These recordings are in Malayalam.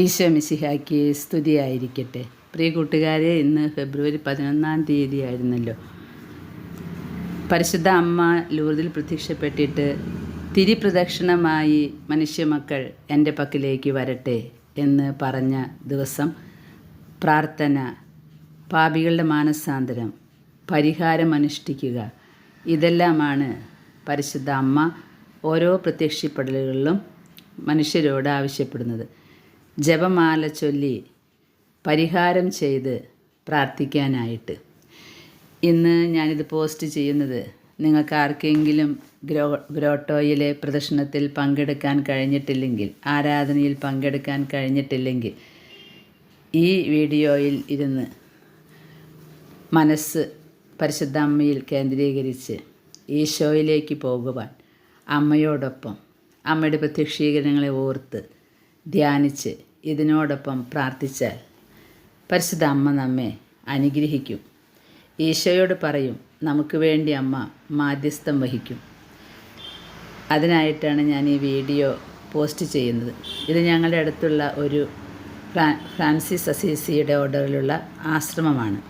ഈശോ മിശിഹാക്ക് സ്തുതിയായിരിക്കട്ടെ. പ്രിയ കൂട്ടുകാരെ ഇന്ന് ഫെബ്രുവരി പതിനൊന്നാം തീയതി ആയിരുന്നല്ലോ പരിശുദ്ധ അമ്മ ലൂർദിൽ പ്രത്യക്ഷപ്പെട്ടിട്ട് തിരിപ്രദക്ഷിണമായി മനുഷ്യമക്കൾ എന്റെ പക്കലേക്ക് വരട്ടെ എന്ന് പറഞ്ഞ ദിവസം പ്രാർത്ഥന പാപികളുടെ മാനസാന്തരം പരിഹാരം അനുഷ്ഠിക്കുക ഇതെല്ലാമാണ് പരിശുദ്ധ അമ്മ ഓരോ പ്രത്യക്ഷപ്പെടലുകളിലും മനുഷ്യരോട് ആവശ്യപ്പെടുന്നത്. ജപമാല ചൊല്ലി പരിഹാരം ചെയ്ത് പ്രാർത്ഥിക്കാനായിട്ട്. ഇന്ന് ഞാനിത് പോസ്റ്റ് ചെയ്യുന്നത് നിങ്ങൾക്ക് ആർക്കെങ്കിലും ഗ്രോ ഗ്രോട്ടോയിലെ പ്രദർശനത്തിൽ പങ്കെടുക്കാൻ കഴിഞ്ഞിട്ടില്ലെങ്കിൽ ആരാധനയിൽ പങ്കെടുക്കാൻ കഴിഞ്ഞിട്ടില്ലെങ്കിൽ ഈ വീഡിയോയിൽ ഇരുന്ന് മനസ്സ് പരിശുദ്ധ അമ്മയിൽ കേന്ദ്രീകരിച്ച് ഈശോയിലേക്ക് പോകുവാൻ അമ്മയോടൊപ്പം അമ്മയുടെ പ്രത്യക്ഷീകരണങ്ങളെ ഓർത്ത് ധ്യാനിച്ച് ഇതിനോടൊപ്പം പ്രാർത്ഥിച്ചാൽ പരിശുദ്ധ അമ്മ നമ്മെ അനുഗ്രഹിക്കും. ഈശോയോട് പറയും നമുക്ക് വേണ്ടി അമ്മ മാധ്യസ്ഥം വഹിക്കും. അതിനായിട്ടാണ് ഞാൻ ഈ വീഡിയോ പോസ്റ്റ് ചെയ്യുന്നത്. ഇത് ഞങ്ങളുടെ അടുത്തുള്ള ഒരു ഫ്രാ ഫ്രാൻസിസ് അസീസിയുടെ ഓർഡറിലുള്ള ആശ്രമമാണ്.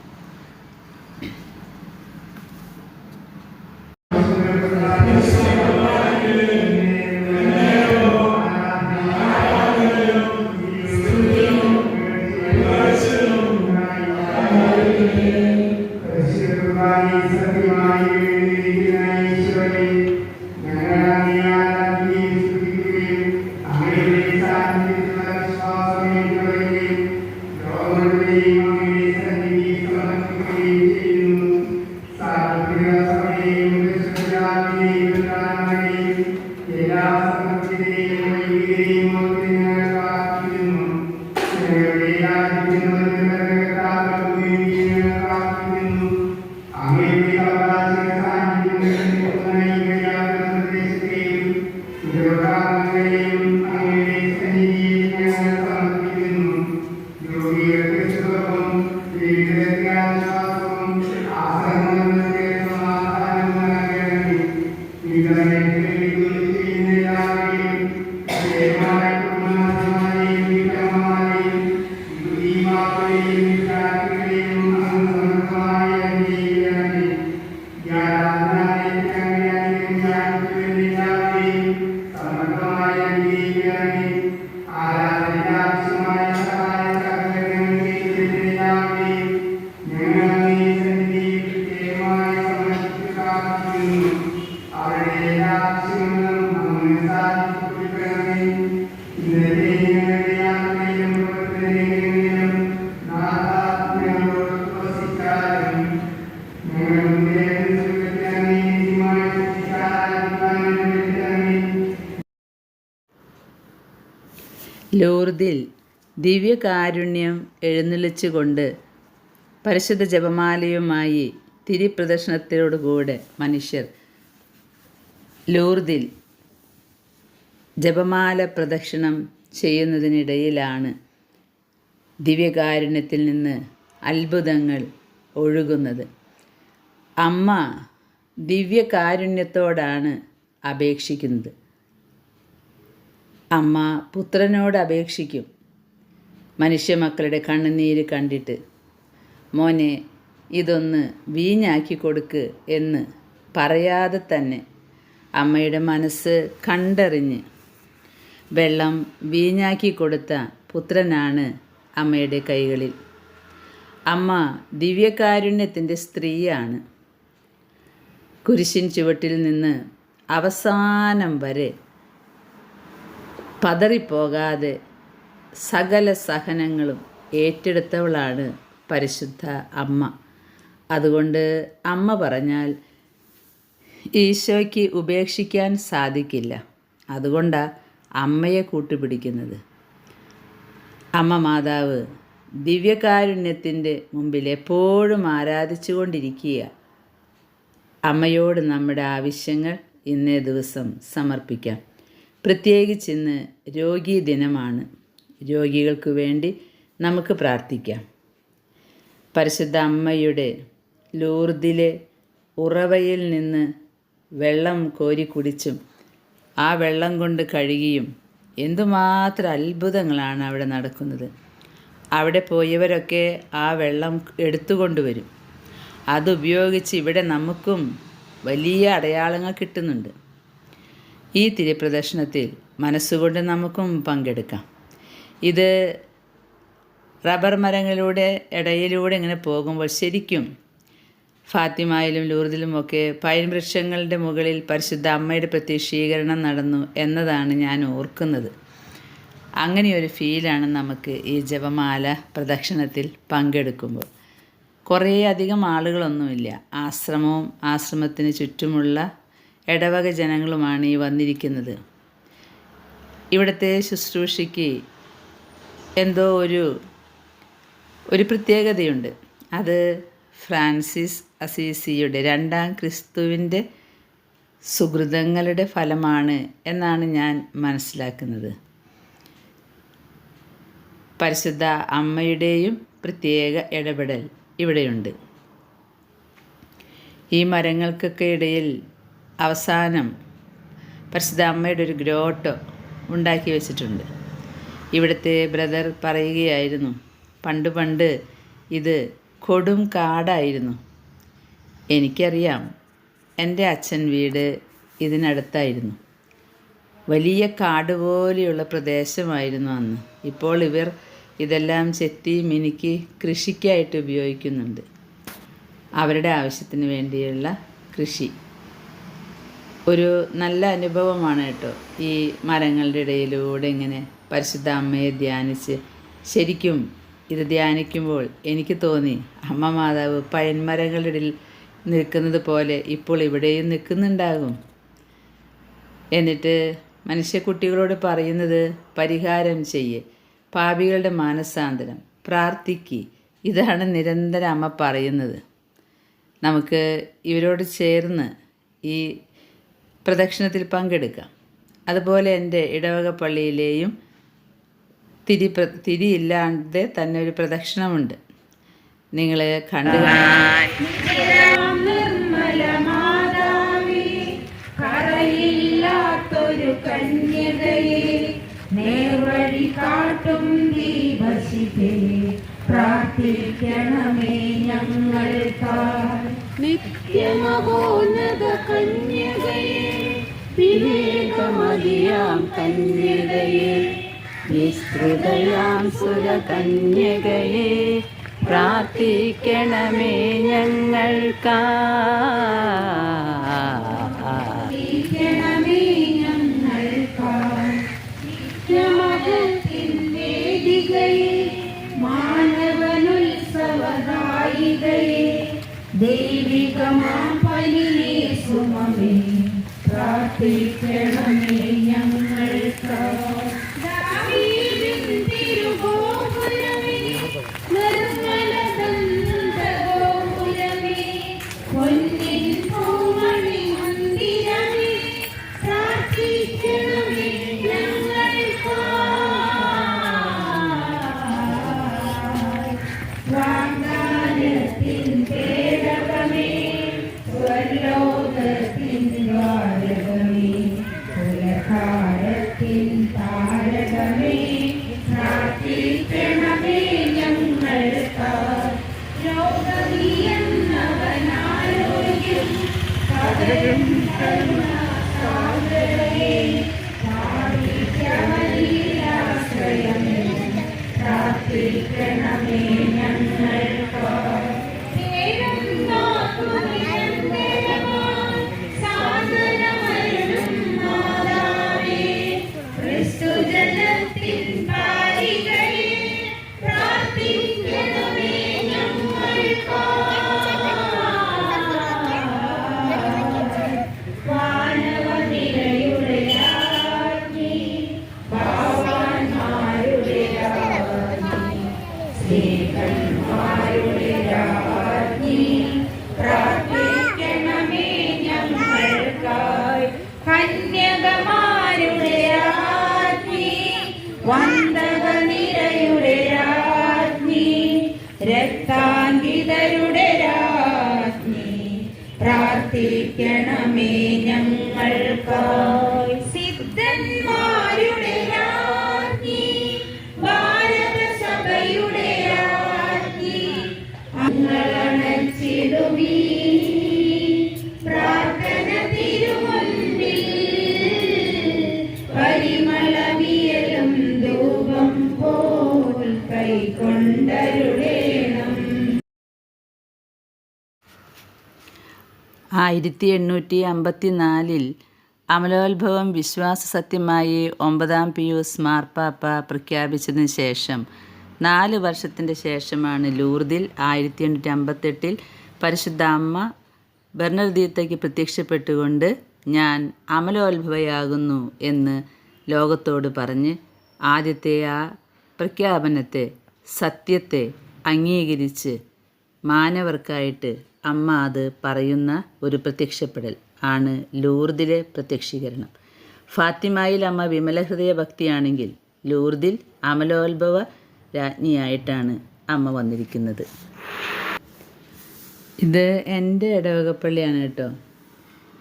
ദിവ്യകാരുണ്യം എഴുന്നള്ളിച്ചുകൊണ്ട് പരിശുദ്ധ ജപമാലയുമായി തിരിപ്രദർശനത്തോടുകൂടെ മനുഷ്യർ ലൂർദിൽ ജപമാല പ്രദക്ഷിണം ചെയ്യുന്നതിനിടയിലാണ് ദിവ്യകാരുണ്യത്തിൽ നിന്ന് അത്ഭുതങ്ങൾ ഒഴുകുന്നത്. അമ്മ ദിവ്യകാരുണ്യത്തോടാണ് അപേക്ഷിക്കുന്നത്. അമ്മ പുത്രനോട് അപേക്ഷിക്കും. മനുഷ്യമക്കളുടെ കണ്ണുനീര് കണ്ടിട്ട്. മോനെ ഇതൊന്ന് വീഞ്ഞാക്കി കൊടുക്ക് എന്ന് പറയാതെ തന്നെ അമ്മയുടെ മനസ്സ് കണ്ടറിഞ്ഞ്. വെള്ളം വീഞ്ഞാക്കി കൊടുത്ത പുത്രനാണ് അമ്മയുടെ കൈകളിൽ. അമ്മ ദിവ്യകാരുണ്യത്തിന്റെ സ്ത്രീയാണ്. കുരിശിൻ ചുവട്ടിൽ നിന്ന് അവസാനം വരെ പതറിപ്പോകാതെ സകല സഹനങ്ങളും ഏറ്റെടുത്തവളാണ് പരിശുദ്ധ അമ്മ. അതുകൊണ്ട് അമ്മ പറഞ്ഞാൽ ഈശോയ്ക്ക് ഉപേക്ഷിക്കാൻ സാധിക്കില്ല. അതുകൊണ്ടാണ് അമ്മയെ കൂട്ടുപിടിക്കുന്നത്. അമ്മ മാതാവ് ദിവ്യകാരുണ്യത്തിന്റെ മുമ്പിൽ എപ്പോഴും ആരാധിച്ചുകൊണ്ടിരിക്കുക. അമ്മയോട് നമ്മുടെ ആവശ്യങ്ങൾ ഇന്നേ ദിവസം സമർപ്പിക്കാം. പ്രത്യേകിച്ച് ഇന്ന് രോഗീ ദിനമാണ്. രോഗികൾക്ക് വേണ്ടി നമുക്ക് പ്രാർത്ഥിക്കാം. പരിശുദ്ധ അമ്മയുടെ ലൂർദിലെ ഉറവയിൽ നിന്ന് വെള്ളം കോരി കുടിച്ചും ആ വെള്ളം കൊണ്ട് കഴുകിയും എന്തുമാത്രം അത്ഭുതങ്ങളാണ് അവിടെ നടക്കുന്നത്. അവിടെ പോയവരൊക്കെ ആ വെള്ളം എടുത്തുകൊണ്ടുവരും അതുപയോഗിച്ച് ഇവിടെ നമുക്കും വലിയ അടയാളങ്ങൾ കിട്ടുന്നുണ്ട്. ഈ തിരുപ്രദർശനത്തിൽ മനസ്സുകൊണ്ട് നമുക്കും പങ്കെടുക്കാം. ഇത് റബ്ബർ മരങ്ങളിലൂടെ ഇടയിലൂടെ ഇങ്ങനെ പോകുമ്പോൾ ശരിക്കും ഫാത്തിമായിലും ലൂർദിലുമൊക്കെ പൈൻ വൃക്ഷങ്ങളുടെ മുകളിൽ പരിശുദ്ധ അമ്മയുടെ പ്രത്യക്ഷീകരണം നടന്നു എന്നതാണ് ഞാൻ ഓർക്കുന്നത്. അങ്ങനെയൊരു ഫീലാണ് നമുക്ക് ഈ ജപമാല പ്രദക്ഷിണത്തിൽ പങ്കെടുക്കുമ്പോൾ. കുറേ അധികം ആളുകളൊന്നുമില്ല. ആശ്രമവും ആശ്രമത്തിന് ചുറ്റുമുള്ള ഇടവക ജനങ്ങളുമാണ് ഈ വന്നിരിക്കുന്നത്. ഇവിടുത്തെ ശുശ്രൂഷയ്ക്ക് എന്തോ ഒരു ഒരു പ്രത്യേകതയുണ്ട്. അത് ഫ്രാൻസിസ് അസീസിയുടെ രണ്ടാം ക്രിസ്തുവിന്റെ സുഹൃതങ്ങളുടെ ഫലമാണ് എന്നാണ് ഞാൻ മനസ്സിലാക്കുന്നത്. പരിശുദ്ധ അമ്മയുടെയും പ്രത്യേക ഇടപെടൽ ഇവിടെയുണ്ട്. ഈ മരങ്ങൾക്കൊക്കെ ഇടയിൽ അവസാനം പരിശുദ്ധ അമ്മയുടെ ഒരു ഗ്രോട്ടോ ഉണ്ടാക്കി വെച്ചിട്ടുണ്ട്. ഇവിടുത്തെ ബ്രദർ പറയുകയായിരുന്നു. പണ്ട് പണ്ട് ഇത് കൊടും കാടായിരുന്നു. എനിക്കറിയാം എന്റെ അച്ഛൻ വീട് ഇതിനടുത്തായിരുന്നു. വലിയ കാട് പോലെയുള്ള പ്രദേശമായിരുന്നു അന്ന്. ഇപ്പോൾ ഇവർ ഇതെല്ലാം ചെത്തി മിനുക്കി കൃഷിക്കായിട്ട് ഉപയോഗിക്കുന്നുണ്ട്. അവരുടെ ആവശ്യത്തിന് വേണ്ടിയുള്ള കൃഷി. ഒരു നല്ല അനുഭവമാണ് കേട്ടോ. ഈ മരങ്ങളുടെ ഇടയിലൂടെ ഇങ്ങനെ പരിശുദ്ധ അമ്മയെ ധ്യാനിച്ച് ശരിക്കും ഇത് ധ്യാനിക്കുമ്പോൾ എനിക്ക് തോന്നി അമ്മ മാതാവ് പയൻമരങ്ങളുടെ ഇടയിൽ നിൽക്കുന്നത് പോലെ ഇപ്പോൾ ഇവിടെയും നിൽക്കുന്നുണ്ടാകും. എന്നിട്ട് മനുഷ്യക്കുട്ടികളോട് പറയുന്നത് പരിഹാരം ചെയ്യ് പാപികളുടെ മാനസാന്തരം പ്രാർത്ഥിക്ക് ഇതാണ് നിരന്തരം അമ്മ പറയുന്നത്. നമുക്ക് ഇവരോട് ചേർന്ന് ഈ പ്രദക്ഷിണത്തിൽ പങ്കെടുക്കാം അതുപോലെ എന്റെ ഇടവക പള്ളിയിലെയും തിരി പ്ര തിരിയില്ലാതെ തന്നെ ഒരു പ്രദക്ഷിണമുണ്ട്. നിങ്ങൾ കണ്ടു നേർവഴി കാട്ടും ദീപശിഖേ പ്രാർത്ഥിക്കണമേ ഞങ്ങൾക്കായി നിത്യമഹോന്നത കന്യകയെ വിവേകമതിയാം കന്യകയെ. വിസ്തൃതയാം സുരകന്യകയെ പ്രാർത്ഥിക്കണമേ ഞങ്ങൾക്കാ. ప్రార్థికమా పని సుమమి ప్రార్థికమే ആയിരത്തി എണ്ണൂറ്റി അമ്പത്തി നാലിൽ അമലോത്ഭവം വിശ്വാസ സത്യമായി ഒമ്പതാം പിയൂസ് മാർപ്പാപ്പ പ്രഖ്യാപിച്ചതിന് ശേഷം നാല് വർഷത്തിന്റെ ശേഷമാണ് ലൂർദിൽ ആയിരത്തി എണ്ണൂറ്റി അമ്പത്തെട്ടിൽ പരിശുദ്ധ അമ്മ ഭരണഹൃദയത്തേക്ക് പ്രത്യക്ഷപ്പെട്ടുകൊണ്ട് ഞാൻ അമലോത്ഭവയാകുന്നു എന്ന് ലോകത്തോട് പറഞ്ഞ് ആദ്യത്തെ ആ പ്രഖ്യാപനത്തെ സത്യത്തെ അംഗീകരിച്ച് മാനവർക്കായിട്ട് അമ്മ അത് പറയുന്ന ഒരു പ്രത്യക്ഷപ്പെടൽ ആണ് ലൂർദിലെ പ്രത്യക്ഷീകരണം. ഫാത്തിമായിൽ അമ്മ വിമലഹൃദയ ഭക്തിയാണെങ്കിൽ ലൂർദിൽ അമലോത്ഭവ രാജ്ഞിയായിട്ടാണ് അമ്മ വന്നിരിക്കുന്നത്. ഇത് എന്റെ ഇടവകപ്പള്ളിയാണ് കേട്ടോ.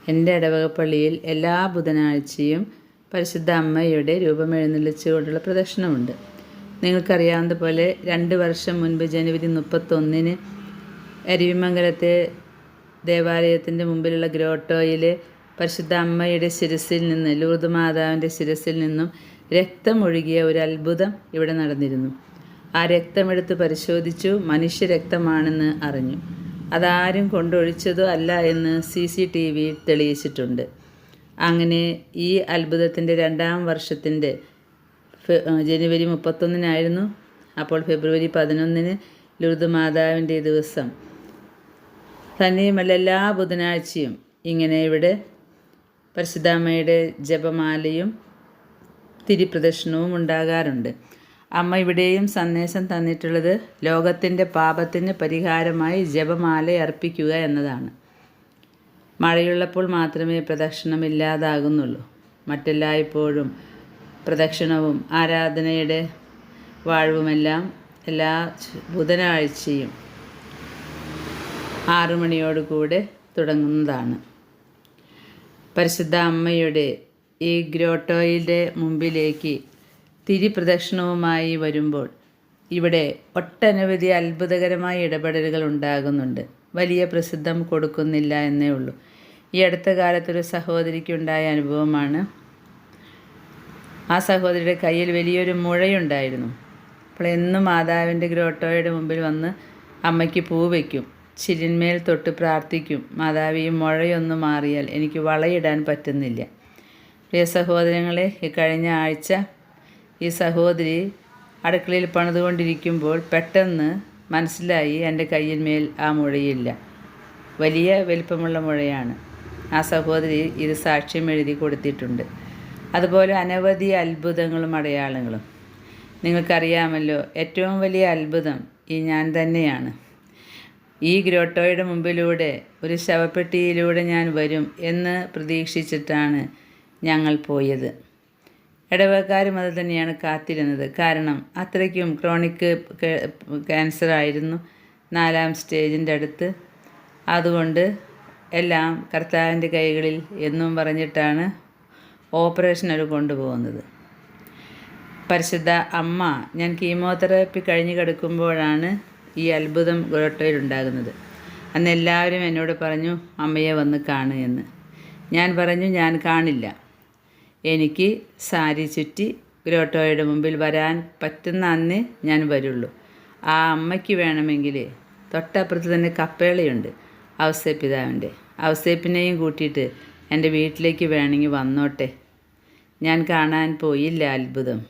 എന്റെ ഇടവകപ്പള്ളിയിൽ എല്ലാ ബുധനാഴ്ചയും പരിശുദ്ധ അമ്മയുടെ രൂപം എഴുന്നള്ളിച്ചുകൊണ്ടുള്ള പ്രദർശനമുണ്ട് നിങ്ങൾക്കറിയാവുന്ന പോലെ രണ്ട് വർഷം മുൻപ് ജനുവരി മുപ്പത്തൊന്നിന് അരുവിമംഗലത്തെ ദേവാലയത്തിന്റെ മുമ്പിലുള്ള ഗ്രോട്ടോയിൽ പരിശുദ്ധ അമ്മയുടെ ശിരസിൽ നിന്ന് ലൂർദ് മാതാവിന്റെ ശിരസിൽ നിന്നും രക്തമൊഴുകിയ ഒരു അത്ഭുതം ഇവിടെ നടന്നിരുന്നു. ആ രക്തമെടുത്ത് പരിശോധിച്ചു മനുഷ്യ രക്തമാണെന്ന് അറിഞ്ഞു. അതാരും കൊണ്ടൊഴിച്ചതോ അല്ല എന്ന് സി സി ടി വി തെളിയിച്ചിട്ടുണ്ട്. അങ്ങനെ ഈ അത്ഭുതത്തിന്റെ രണ്ടാം വർഷത്തിന്റെ ജനുവരി മുപ്പത്തൊന്നിനായിരുന്നു. അപ്പോൾ ഫെബ്രുവരി പതിനൊന്നിന് ലുർദ് മാതാവിന്റെ ദിവസം. തന്നെയുമല്ല എല്ലാ ബുധനാഴ്ചയും ഇങ്ങനെ ഇവിടെ പരിശുദ്ധാമ്മയുടെ ജപമാലയും തിരിപ്രദക്ഷിണവും ഉണ്ടാകാറുണ്ട്. അമ്മ ഇവിടെയും സന്ദേശം തന്നിട്ടുള്ളത് ലോകത്തിന്റെ പാപത്തിന് പരിഹാരമായി ജപമാല അർപ്പിക്കുക എന്നതാണ്. മഴയുള്ളപ്പോൾ മാത്രമേ പ്രദക്ഷിണം ഇല്ലാതാകുന്നുള്ളൂ. മറ്റെല്ലായ്പ്പോഴും പ്രദക്ഷിണവും ആരാധനയുടെ വാഴവുമെല്ലാം എല്ലാ ബുധനാഴ്ചയും ആറു മണിയോടുകൂടെ തുടങ്ങുന്നതാണ്. പരിശുദ്ധ അമ്മയുടെ ഈ ഗ്രോട്ടോയിലെ മുമ്പിലേക്ക് തിരിപ്രദക്ഷിണവുമായി വരുമ്പോൾ ഇവിടെ ഒട്ടനവധി അത്ഭുതകരമായ ഇടപെടലുകൾ ഉണ്ടാകുന്നുണ്ട്. വലിയ പ്രസിദ്ധം കൊടുക്കുന്നില്ല എന്നേ ഉള്ളൂ. ഈ അടുത്ത കാലത്തൊരു സഹോദരിക്കുണ്ടായ അനുഭവമാണ്. ആ സഹോദരിയുടെ കയ്യിൽ വലിയൊരു മുഴയുണ്ടായിരുന്നു. അപ്പോൾ എന്നും മാതാവിന്റെ ഗ്രോട്ടോയുടെ മുമ്പിൽ വന്ന് അമ്മയ്ക്ക് പൂ വയ്ക്കും. ചിരിന്മേൽ തൊട്ട് പ്രാർത്ഥിക്കും. മാതാവി മുഴയൊന്നും മാറിയാൽ എനിക്ക് വളയിടാൻ പറ്റുന്നില്ല. പ്രിയ സഹോദരങ്ങളെ ഈ കഴിഞ്ഞ ആഴ്ച ഈ സഹോദരി അടുക്കളയിൽ പണിതുകൊണ്ടിരിക്കുമ്പോൾ പെട്ടെന്ന് മനസ്സിലായി എന്റെ കയ്യിന്മേൽ ആ മുഴയില്ല. വലിയ വലിപ്പമുള്ള മുഴയാണ്. ആ സഹോദരി ഇത് സാക്ഷ്യം എഴുതി കൊടുത്തിട്ടുണ്ട്. അതുപോലെ അനവധി അത്ഭുതങ്ങളും അടയാളങ്ങളും. നിങ്ങൾക്കറിയാമല്ലോ ഏറ്റവും വലിയ അത്ഭുതം ഈ ഞാൻ തന്നെയാണ്. ഈ ഗ്രോട്ടോയുടെ മുമ്പിലൂടെ ഒരു ശവപ്പെട്ടിയിലൂടെ ഞാൻ വരും എന്ന് പ്രതീക്ഷിച്ചിട്ടാണ് ഞങ്ങൾ പോയത്. ഇടവക്കാരും അത് തന്നെയാണ് കാത്തിരുന്നത്. കാരണം അത്രയ്ക്കും ക്രോണിക് ക്യാൻസർ ആയിരുന്നു നാലാം സ്റ്റേജിന്റെ അടുത്ത്. അതുകൊണ്ട് എല്ലാം കർത്താവിന്റെ കൈകളിൽ എന്നും പറഞ്ഞിട്ടാണ് ഓപ്പറേഷൻ അവർ കൊണ്ടുപോകുന്നത്. പരിശുദ്ധ അമ്മ ഞാൻ കീമോതെറാപ്പി കഴിഞ്ഞ് കിടക്കുമ്പോഴാണ് ഈ അത്ഭുതം ഗുരട്ടയിലുണ്ടാകുന്നത് അന്ന് എല്ലാവരും എന്നോട് പറഞ്ഞു അമ്മയെ വന്ന് കാണ് എന്ന്. ഞാൻ പറഞ്ഞു ഞാൻ കാണില്ല. എനിക്ക് സാരി ചുറ്റി ഗ്രോട്ടോയുടെ മുമ്പിൽ വരാൻ പറ്റുന്ന അന്ന് ഞാൻ വരുള്ളൂ. ആ അമ്മയ്ക്ക് വേണമെങ്കിൽ തൊട്ടപ്പുറത്ത് തന്നെ കപ്പേളയുണ്ട് ഔസേപ്പിതാവിന്റെ. ഔസേപ്പിനെയും കൂട്ടിയിട്ട് എന്റെ വീട്ടിലേക്ക് വേണമെങ്കിൽ വന്നോട്ടെ. ഞാൻ കാണാൻ പോയില്ല അത്ഭുതം.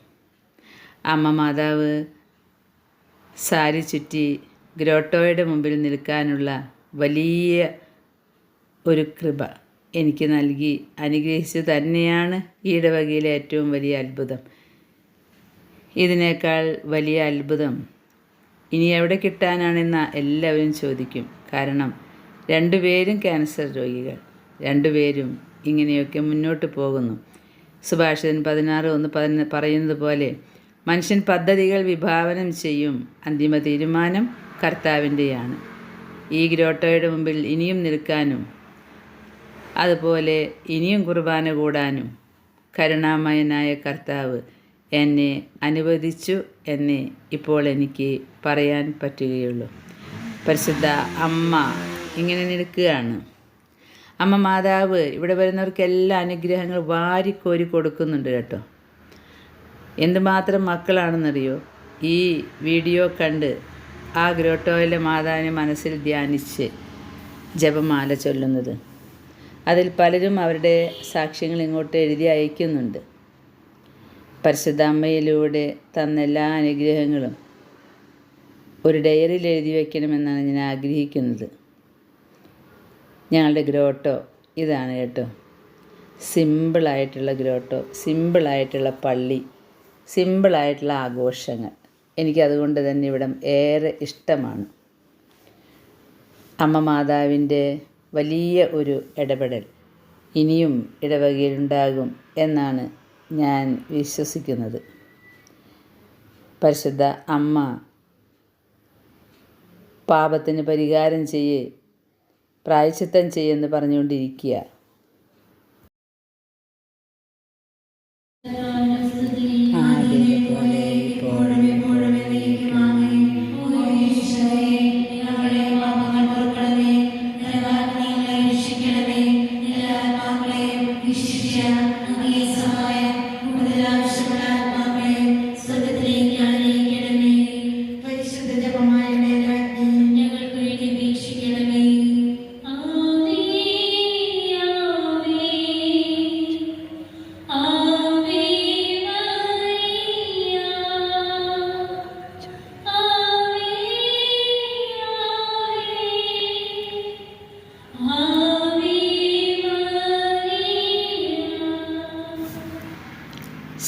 അമ്മ മാതാവ് സാരി ചുറ്റി ഗ്രോട്ടോയുടെ മുമ്പിൽ നിൽക്കാനുള്ള വലിയ ഒരു കൃപ എനിക്ക് നൽകി. അനുഗ്രഹിച്ചു തന്നെയാണ് ഈ ഏറ്റവും വലിയ അത്ഭുതം. ഇതിനേക്കാൾ വലിയ അത്ഭുതം ഇനി എവിടെ കിട്ടാനാണെന്ന് എല്ലാവരും ചോദിക്കും. കാരണം രണ്ടുപേരും ക്യാൻസർ രോഗികൾ. രണ്ടുപേരും ഇങ്ങനെയൊക്കെ മുന്നോട്ട് പോകുന്നു. സുഭാഷിതൻ പതിനാറ് ഒന്ന് പറയുന്നത് പോലെ മനുഷ്യൻ പദ്ധതികൾ വിഭാവനം ചെയ്യും. അന്തിമ തീരുമാനം കർത്താവിന്റെയാണ്. ഈ ഗ്രോട്ടോയുടെ മുമ്പിൽ ഇനിയും നിൽക്കാനും അതുപോലെ ഇനിയും കുർബാന കൂടാനും കരുണാമയനായ കർത്താവ് എന്നെ അനുവദിച്ചു എന്നെ ഇപ്പോൾ എനിക്ക് പറയാൻ പറ്റുകയുള്ളൂ. പരിശുദ്ധ അമ്മ ഇങ്ങനെ നിൽക്കുകയാണ്. അമ്മ മാതാവ് ഇവിടെ വരുന്നവർക്ക് എല്ലാ അനുഗ്രഹങ്ങൾ വാരിക്കോരി കൊടുക്കുന്നുണ്ട് കേട്ടോ. എന്തുമാത്രം മക്കളാണെന്നറിയോ? ഈ വീഡിയോ കണ്ട് ആ ഗ്രോട്ടോയിലെ മാതാവിനെ മനസ്സിൽ ധ്യാനിച്ച് ജപമാല ചൊല്ലുന്നത്. അതിൽ പലരും അവരുടെ സാക്ഷ്യങ്ങൾ ഇങ്ങോട്ട് എഴുതി അയക്കുന്നുണ്ട്. പരിശുദ്ധ അമ്മയിലൂടെ തന്ന എല്ലാ അനുഗ്രഹങ്ങളും ഒരു ഡയറിയിൽ എഴുതി വയ്ക്കണമെന്നാണ് ഞാൻ ആഗ്രഹിക്കുന്നത്. ഞങ്ങളുടെ ഗ്രോട്ടോ ഇതാണ് കേട്ടോ. സിമ്പിളായിട്ടുള്ള ഗ്രോട്ടോ സിമ്പിളായിട്ടുള്ള പള്ളി. സിമ്പിളായിട്ടുള്ള ആഘോഷങ്ങൾ. എനിക്കതുകൊണ്ട് തന്നെ ഇവിടം ഏറെ ഇഷ്ടമാണ്. അമ്മ മാതാവിന്റെ വലിയ ഒരു ഇടപെടൽ ഇനിയും ഇടവകയിലുണ്ടാകും എന്നാണ് ഞാൻ വിശ്വസിക്കുന്നത്. പരിശുദ്ധ അമ്മ പാപത്തിന് പരിഹാരം ചെയ്യേ പ്രായച്ചിത്തം ചെയ്യുമെന്ന് പറഞ്ഞുകൊണ്ടിരിക്കുക.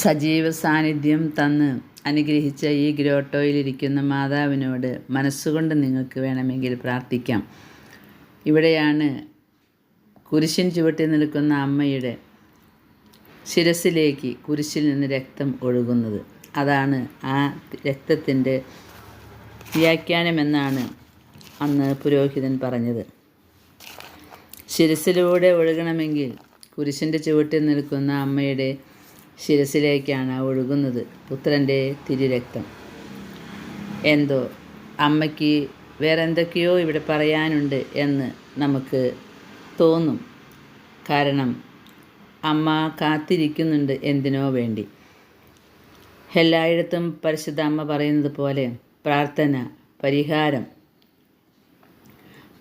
സജീവ സാന്നിധ്യം തന്ന് അനുഗ്രഹിച്ച ഈ ഗ്രോട്ടോയിലിരിക്കുന്ന മാതാവിനോട് മനസ്സുകൊണ്ട് നിങ്ങൾക്ക് വേണമെങ്കിൽ പ്രാർത്ഥിക്കാം. ഇവിടെയാണ് കുരിശിൻ ചുവട്ടി നിൽക്കുന്ന അമ്മയുടെ ശിരസിലേക്ക് കുരിശിൽ നിന്ന് രക്തം ഒഴുകുന്നത്. അതാണ് ആ രക്തത്തിന്റെ വ്യാഖ്യാനമെന്നാണ് അന്ന് പുരോഹിതൻ പറഞ്ഞത്. ശിരസിലൂടെ ഒഴുകണമെങ്കിൽ കുരിശിന്റെ ചുവട്ടിൽ നിൽക്കുന്ന അമ്മയുടെ ശിരസിലേക്കാണ് ഒഴുകുന്നത് പുത്രന്റെ തിരുരക്തം. എന്തോ അമ്മയ്ക്ക് വേറെ എന്തൊക്കെയോ ഇവിടെ പറയാനുണ്ട് എന്ന് നമുക്ക് തോന്നും. കാരണം അമ്മ കാത്തിരിക്കുന്നുണ്ട് എന്തിനോ വേണ്ടി. എല്ലായിടത്തും പരിശുദ്ധ അമ്മ പറയുന്നത് പോലെ പ്രാർത്ഥന പരിഹാരം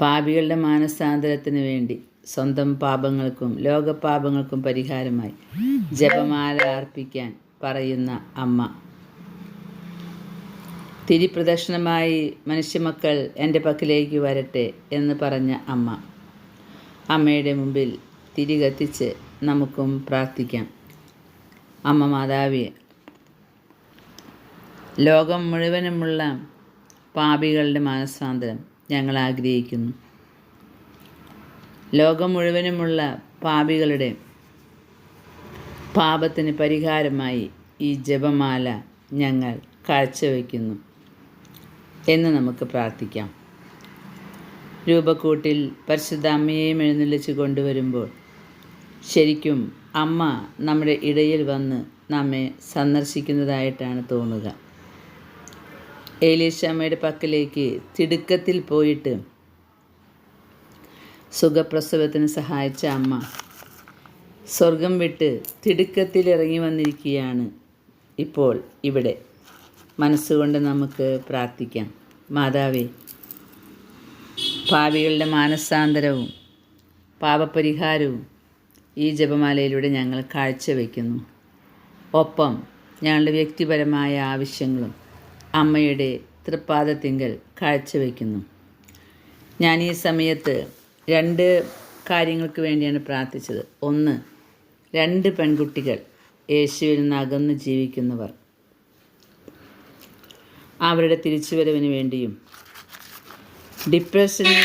പാപികളുടെ മാനസാന്തരത്തിന് വേണ്ടി. സ്വന്തം പാപങ്ങൾക്കും ലോകപാപങ്ങൾക്കും പരിഹാരമായി ജപമാല അർപ്പിക്കാൻ പറയുന്ന അമ്മ. തിരിപ്രദക്ഷിണമായി മനുഷ്യമക്കൾ എന്റെ പക്കലേക്ക് വരട്ടെ എന്ന് പറഞ്ഞ അമ്മ. അമ്മയുടെ മുമ്പിൽ തിരി കത്തിച്ച് നമുക്കും പ്രാർത്ഥിക്കാം. അമ്മ മാതാവിയെ ലോകം മുഴുവനുമുള്ള പാപികളുടെ മാനസാന്തരം ഞങ്ങൾ ആഗ്രഹിക്കുന്നു. ലോകം മുഴുവനുമുള്ള പാപികളുടെ പാപത്തിന് പരിഹാരമായി ഈ ജപമാല ഞങ്ങൾ കാഴ്ചവെക്കുന്നു എന്ന് നമുക്ക് പ്രാർത്ഥിക്കാം. രൂപക്കൂട്ടിൽ പരിശുദ്ധ അമ്മയെയും എഴുന്നള്ളിച്ച് കൊണ്ടുവരുമ്പോൾ ശരിക്കും അമ്മ നമ്മുടെ ഇടയിൽ വന്ന് നമ്മെ സന്ദർശിക്കുന്നതായിട്ടാണ് തോന്നുക. ഏലീശമ്മയുടെ പക്കലേക്ക് തിടുക്കത്തിൽ പോയിട്ട് സുഖപ്രസവത്തിന് സഹായിച്ച അമ്മ. സ്വർഗം വിട്ട് തിടുക്കത്തിൽ ഇറങ്ങി വന്നിരിക്കുകയാണ് ഇപ്പോൾ ഇവിടെ. മനസ്സുകൊണ്ട് നമുക്ക് പ്രാർത്ഥിക്കാം. മാതാവേ പാപികളുടെ മാനസാന്തരവും പാപപരിഹാരവും ഈ ജപമാലയിലൂടെ ഞങ്ങൾ കാഴ്ചവെക്കുന്നു. ഒപ്പം ഞങ്ങളുടെ വ്യക്തിപരമായ ആവശ്യങ്ങളും അമ്മയുടെ തൃപ്പാദത്തിങ്കൽ കാഴ്ചവെക്കുന്നു. ഞാൻ ഈ സമയത്ത് രണ്ട് കാര്യങ്ങൾക്ക് വേണ്ടിയാണ് പ്രാർത്ഥിച്ചത്. ഒന്ന് രണ്ട് പെൺകുട്ടികൾ യേശുവിൽ നിന്ന് അകന്ന് ജീവിക്കുന്നവർ. അവരുടെ തിരിച്ചുവരവിന് വേണ്ടിയും ഡിപ്രഷന്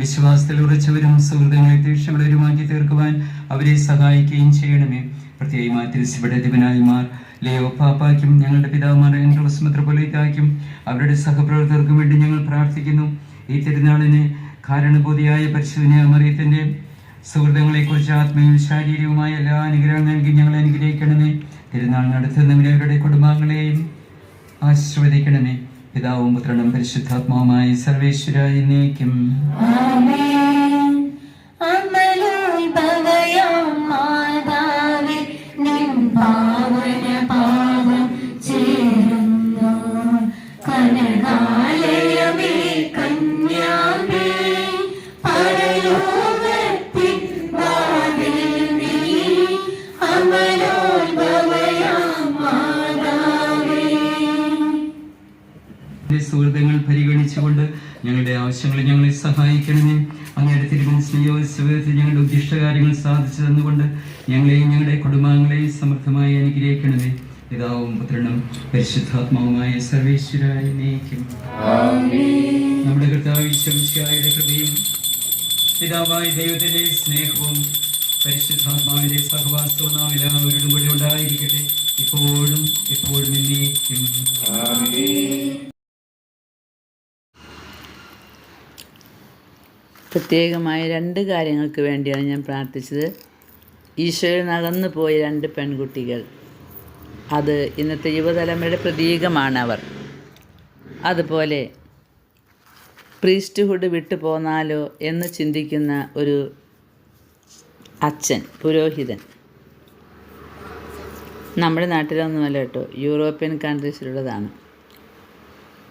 വിശ്വാസത്തിൽ ഉറച്ചവരും സുഹൃതങ്ങളെ തീക്ഷണവരുമാക്കി തീർക്കുവാൻ അവരെ സഹായിക്കുകയും ചെയ്യണമേ. പ്രത്യേകമായി തിരുസഭയുടെ അധിപനായിമാർ ലിയോ പാപ്പാക്കും ഞങ്ങളുടെ പിതാവുമാർ എൻട്രോസ് മെത്രോപൊലീത്തായ്ക്കും അവരുടെ സഹപ്രവർത്തകർക്കും വേണ്ടി ഞങ്ങൾ പ്രാർത്ഥിക്കുന്നു. ഈ തിരുനാളിന് കാരണബോധിയായ പരിശോധന സുഹൃത്തുക്കളെ കുറിച്ച് ആത്മീയവും ശാരീരികവുമായ എല്ലാ അനുഗ്രഹം നൽകി ഞങ്ങൾ അനുഗ്രഹിക്കണമേ. തിരുനാൾ നടത്തുന്നവരെ അവരുടെ കുടുംബാംഗങ്ങളെയും ആശീർവദിക്കണമേ. പിതാവും പുത്രനും പരിശുദ്ധാത്മാവുമായി സർവേശ്വരായി നീക്കും. ഞങ്ങളുടെ ആവശ്യങ്ങളെ ഞങ്ങളെ സഹായിക്കണമേ. അങ്ങയുടെ തിരുമനസ്സുയോത്സവത്തിൽ ഞങ്ങളുടെ ഉദ്ദിഷ്ട കാര്യങ്ങൾ സാധിച്ചു തന്നുകൊണ്ട് ഞങ്ങളെയും ഞങ്ങളുടെ കുടുംബാംഗങ്ങളെയും സമർത്ഥമായി അനുഗ്രഹിക്കണമേ. പിതാവും പുത്രനും പരിശുദ്ധാത്മാവുമായ സർവേശ്വരായ നമ്മുടെ കർത്താവ് ഈശ്വരയുടെ കൃപയും പിതാവായ ദൈവത്തിന്റെ സ്നേഹവും പരിശുദ്ധാത്മാവിന്റെ സഹവാസവും നാം എല്ലാവരും കൂടെ ഉണ്ടായിരിക്കട്ടെ. ഇപ്പോഴും എപ്പോഴും എന്നേക്കും. പ്രത്യേകമായ രണ്ട് കാര്യങ്ങൾക്ക് വേണ്ടിയാണ് ഞാൻ പ്രാർത്ഥിച്ചത്. ഈശോയിൽ നടന്നു പോയ രണ്ട് പെൺകുട്ടികൾ. അത് ഇന്നത്തെ യുവതലമുറയുടെ പ്രതീകമാണ് അവർ അതുപോലെ പ്രീസ്റ്റ്ഹുഡ് വിട്ടു പോന്നാലോ എന്ന് ചിന്തിക്കുന്ന ഒരു അച്ഛൻ പുരോഹിതൻ. നമ്മുടെ നാട്ടിലൊന്നുമല്ല കേട്ടോ യൂറോപ്യൻ കൺട്രീസിലുള്ളതാണ്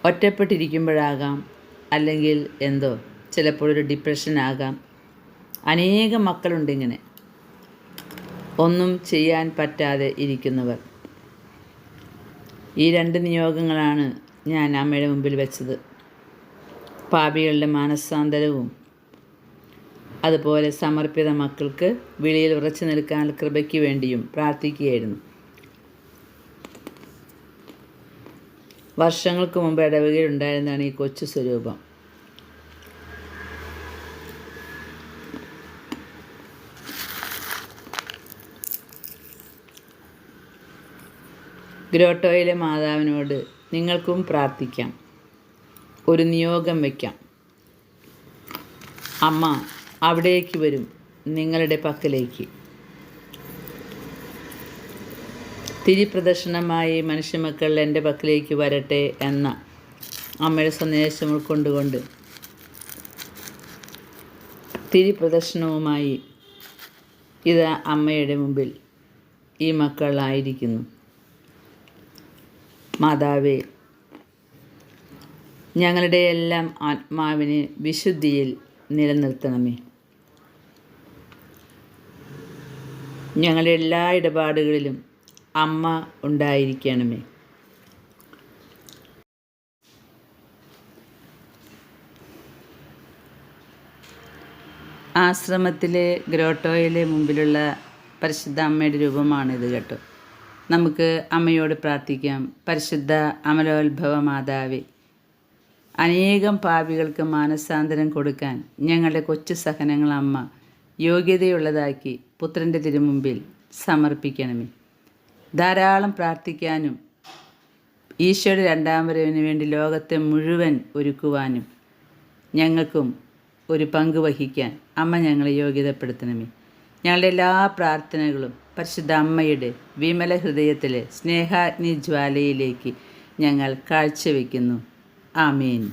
ഒറ്റപ്പെട്ടിരിക്കുമ്പോഴാകാം അല്ലെങ്കിൽ എന്തോ ചിലപ്പോൾ ഒരു ഡിപ്രഷൻ ആകാം. അനേകം മക്കളുണ്ട് ഇങ്ങനെ. ഒന്നും ചെയ്യാൻ പറ്റാതെ ഇരിക്കുന്നവർ. ഈ രണ്ട് നിയോഗങ്ങളാണ് ഞാൻ അമ്മയുടെ മുമ്പിൽ വെച്ചത്. പാപികളുടെ മാനസാന്തരവും അതുപോലെ സമർപ്പിത മക്കൾക്ക് വിളിയിൽ ഉറച്ചു നിൽക്കാനുള്ള കൃപയ്ക്ക് വേണ്ടിയും പ്രാർത്ഥിക്കുകയായിരുന്നു. വർഷങ്ങൾക്ക് മുമ്പ് ഇടവകയിൽ ഉണ്ടായിരുന്നതാണ് ഈ കൊച്ചു സ്വരൂപം. ഗ്രോട്ടോയിലെ മാതാവിനോട് നിങ്ങൾക്കും പ്രാർത്ഥിക്കാം. ഒരു നിയോഗം വയ്ക്കാം അമ്മ അവിടേക്ക് വരും നിങ്ങളുടെ പക്കലേക്ക്. തിരിപ്രദർശനമായി മനുഷ്യമക്കൾ എന്റെ പക്കലേക്ക് വരട്ടെ എന്ന അമ്മയുടെ സന്ദേശം ഉൾക്കൊണ്ടുകൊണ്ട് തിരിപ്രദർശനവുമായി ഇത് അമ്മയുടെ മുമ്പിൽ ഈ മക്കളായിരിക്കുന്നു മാതാവേ ഞങ്ങളുടെ എല്ലാം ആത്മാവിനെ വിശുദ്ധിയിൽ നിലനിർത്തണമേ. ഞങ്ങളുടെ എല്ലാ ഇടപാടുകളിലും അമ്മ ഉണ്ടായിരിക്കണമേ. ആശ്രമത്തിലെ ഗ്രോട്ടോയിലെ മുമ്പിലുള്ള പരിശുദ്ധ അമ്മയുടെ രൂപമാണിത് കേട്ടോ. നമുക്ക് അമ്മയോട് പ്രാർത്ഥിക്കാം. പരിശുദ്ധ അമലോത്ഭവ മാതാവേ അനേകം പാപികൾക്ക് മാനസാന്തരം കൊടുക്കാൻ ഞങ്ങളുടെ കൊച്ചു സഹനങ്ങൾ അമ്മ യോഗ്യതയുള്ളതാക്കി പുത്രന്റെ തിരുമുമ്പിൽ സമർപ്പിക്കണമേ. ധാരാളം പ്രാർത്ഥിക്കാനും ഈശോയുടെ രണ്ടാം വരവിന് വേണ്ടി ലോകത്തെ മുഴുവൻ ഒരുക്കുവാനും ഞങ്ങൾക്കും ഒരു പങ്ക് വഹിക്കാൻ അമ്മ ഞങ്ങളെ യോഗ്യതപ്പെടുത്തണമേ. ഞങ്ങളുടെ എല്ലാ പ്രാർത്ഥനകളും പരിശുദ്ധ അമ്മയുടെ വിമല ഹൃദയത്തിലെ സ്നേഹാഗ്നി ജ്വാലയിലേക്ക് ഞങ്ങൾ കാഴ്ചവെക്കുന്നു. ആമീൻ.